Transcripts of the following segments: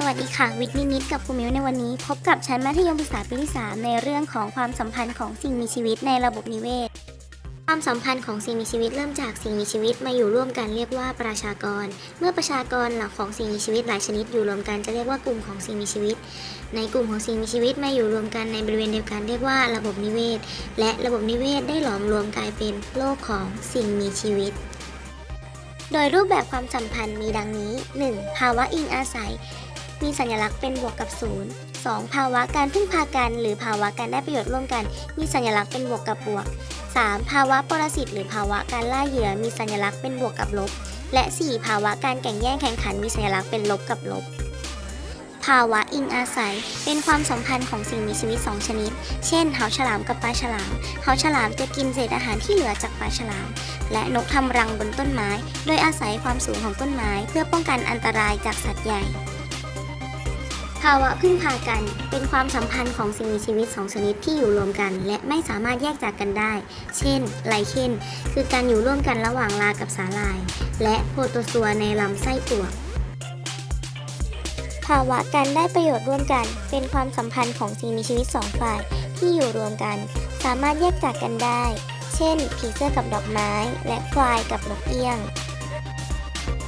สวัสดีค่ะ วิทย์นิมิตกับครูมิวในวันนี้ พบกับชั้นมัธยมศึกษาปีที่ 3 ในเรื่องของความสัมพันธ์ของสิ่งมีชีวิตในระบบนิเวศ ความสัมพันธ์ของสิ่งมีชีวิตเริ่มจากสิ่งมีชีวิตมาอยู่ร่วมกันเรียกว่าประชากร เมื่อประชากรหลักของสิ่งมีชีวิตหลายชนิดอยู่รวมกันจะเรียกว่ากลุ่มของสิ่งมีชีวิต ในกลุ่มของสิ่งมีชีวิตมาอยู่รวมกันในบริเวณเดียวกันเรียกว่าระบบนิเวศ และระบบนิเวศได้หลอมรวมกลายเป็นโลกของสิ่งมีชีวิตโดยรูปแบบความสัมพันธ์มีดังนี้ 1. ภาวะอิงอาศัย มีสัญลักษณ์เป็นบวกกับศูนย์ 2. ภาวะการพึ่งพากัน หรือภาวะการได้ประโยชน์ร่วมกัน มีสัญลักษณ์เป็นบวกกับบวก 3. ภาวะปรสิตหรือภาวะการล่าเหยื่อ มีสัญลักษณ์เป็นบวกกับลบ และ 4. ภาวะการแข่งแย่งแข่งขัน มีสัญลักษณ์เป็นลบกับลบ ภาวะอิงอาศัย เป็นความสัมพันธ์ของสิ่งมีชีวิต 2 ชนิด เช่นเหาฉลามกับปลาฉลามเหาฉลามจะกินเศษอาหารที่เหลือจากปลาฉลาม และนกทำรังบนต้นไม้ โดยอาศัยความสูงของต้นไม้ เพื่อป้องกันอันตรายจากสัตว์ใหญ่ ภาวะพึ่งพากัน เป็นความสัมพันธ์ของสิ่งมีชีวิต2ชนิดที่อยู่รวมกัน และไม่สามารถแยกจากกันได้ เช่น ไลเคนคือการอยู่ร่วมกันระหว่างลากับสาหร่าย และโปรโตซัวในลำไส้ปวภาวะการได้ประโยชน์ร่วมกัน เป็นความสัมพันธ์ของสิ่งมีชีวิต2ฝ่ายที่อยู่รวมกัน สามารถแยกจากกันได้ เช่น ผีเสื้อกับดอกไม้ และควายกับนกเอี้ยง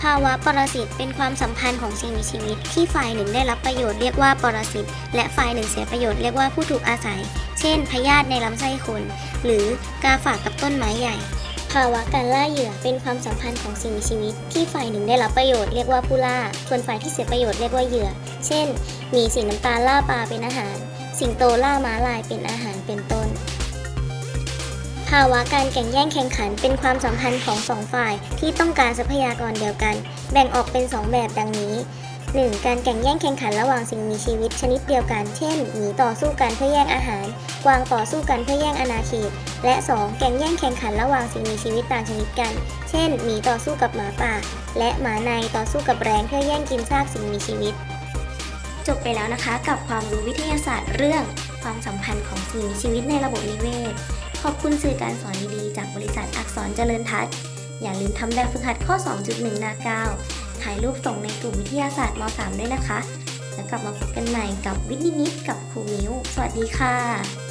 ภาวะปรสิตเป็นความสัมพันธ์ของสิ่งมีชีวิต ที่ฝ่ายหนึ่งได้รับประโยชน์เรียกว่าปรสิต และฝ่ายหนึ่งเสียประโยชน์เรียกว่าผู้ถูกอาศัย เช่น พยาธิในลำไส้คน หรือกาฝากกับต้นไม้ใหญ่ ภาวะการล่าเหยื่อเป็นความสัมพันธ์ของสิ่งมีชีวิต ที่ฝ่ายหนึ่งได้รับประโยชน์เรียกว่าผู้ล่า ส่วนฝ่ายที่เสียประโยชน์เรียกว่าเหยื่อ เช่น มีสีน้ำตาลล่าปลาเป็นอาหาร สิงโตล่าม้าลายเป็นอาหารเป็นต้น ภาวะการแข่งแย่งแข่งขันเป็นความสัมพันธ์ของสองฝ่ายที่ต้องการทรัพยากรเดียวกัน แบ่งออกเป็น 2 แบบดังนี้ 1. การแข่งแย่งแข่งขันระหว่างสิ่งมีชีวิตชนิดเดียวกัน เช่น หมีต่อสู้กันเพื่อแย่งอาหาร กวางต่อสู้กันเพื่อแย่งอาณาเขต และ 2. แข่งแย่งแข่งขันระหว่างสิ่งมีชีวิตต่างชนิดกัน เช่น หมีต่อสู้กับหมาป่า และหมาในต่อสู้กับแรงเพื่อแย่งกินซากสิ่งมีชีวิต จบไปแล้วนะคะ กับความรู้วิทยาศาสตร์เรื่อง ความสัมพันธ์ของสิ่งมีชีวิตในระบบนิเวศ ขอบคุณสื่อการสอนดีๆ จากบริษัทอักษรเจริญทัศน์ อย่าลืมทำแบบฝึกหัดข้อ 2.1 หน้า 9 ถ่ายรูปส่งในกลุ่มวิทยาศาสตร์ม .3 ด้วยนะคะ แล้วกลับมาพบกันใหม่กับวิทย์นิมิตกับครูมิวสวัสดีค่ะ